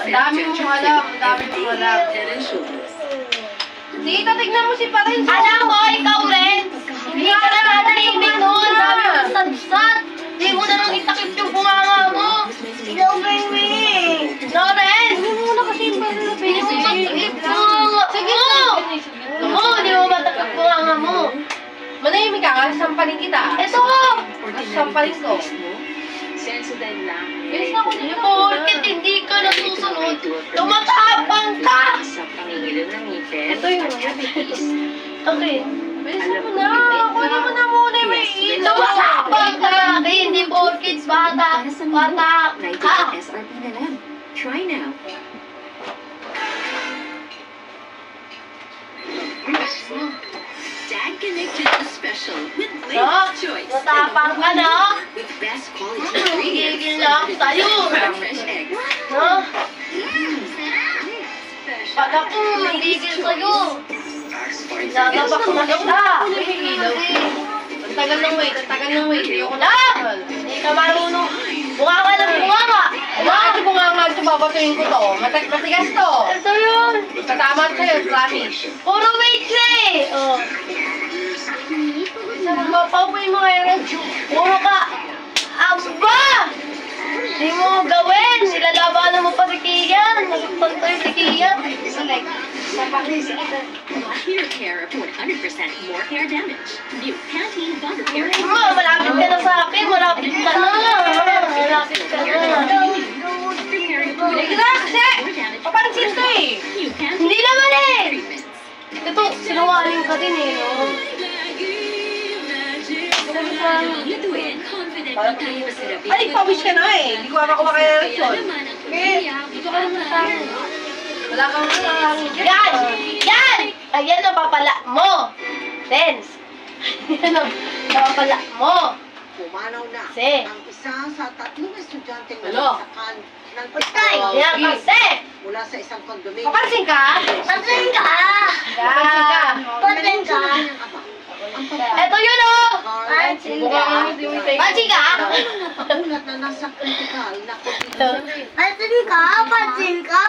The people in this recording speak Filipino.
Ang dami mong alam, ang dami mong alam. Dito, tignan mo si Parenzo. Alam mo, ikaw rin! Hindi ka na natahimik noon! Sabi mo sad-sad! Hindi mo na nang itakip yung bunganga mo! Ikaw, baby! Loren! Hindi mo na kasi yung Hindi mo matakip bunganga Sige, mo! Oo, hindi mo matakip bunganga mo! Manahimik ka, sampalin kita. Ito! Sampalin ko. Na ako mo, porkit hindi ka nasusunod, tumatapang ka! Ito yun. at cavities. Okay. Bilis mo na. Kunin mo na muna yung may ilaw. Tumatapang ka! Kaya hindi porkit bata, bata ka! 98 SRP na lang. Try now. Dad connected the special with latest choice. Matapang ka, no? Na eggs. No? Pag ako nanggigil sa'yo, lalabak na kita. Ang tagal ng wait, ang tagal ng wait. Ayoko na. Lang! Hindi ka marunong. Bunga ka ng bunga ka. Bakit yung mga nga ito babatuin ko to? Matig matigas to. Ito yun. Katama sa'yo, promise. Puro weight ka eh. Oh. Mapapawin mo ngayon. Hair care of 100% more hair damage. New Pantene Bond Repair. Ma, malapit ka na sa akin. Malapit ka na. Malapit ka na. Sige na, kasi. Papansin to eh. Hindi eh. Ito, sinungaling ka din eh. Ay, pawis ka na eh. Hindi ko ako kumakain ng son. Eh, Dito ka naman sa akin. Wala kang nakakangin. Yan! Yan! Ayan ang papala mo. Sense. Yan ang papala mo. Pumanaw na Kasi. ang isa sa tatlong estudyante ng Hello? sakal ng! Itaw Yan kasi. mula sa isang kondominium. Papansin ka? Patin ka! Papansin ka? Patin ka! Ang ama. Ang Ito yun oh! Pansin ka! Pansin ka! na nasa kritikal na kondisyon. Pansin ka! Pansin ka!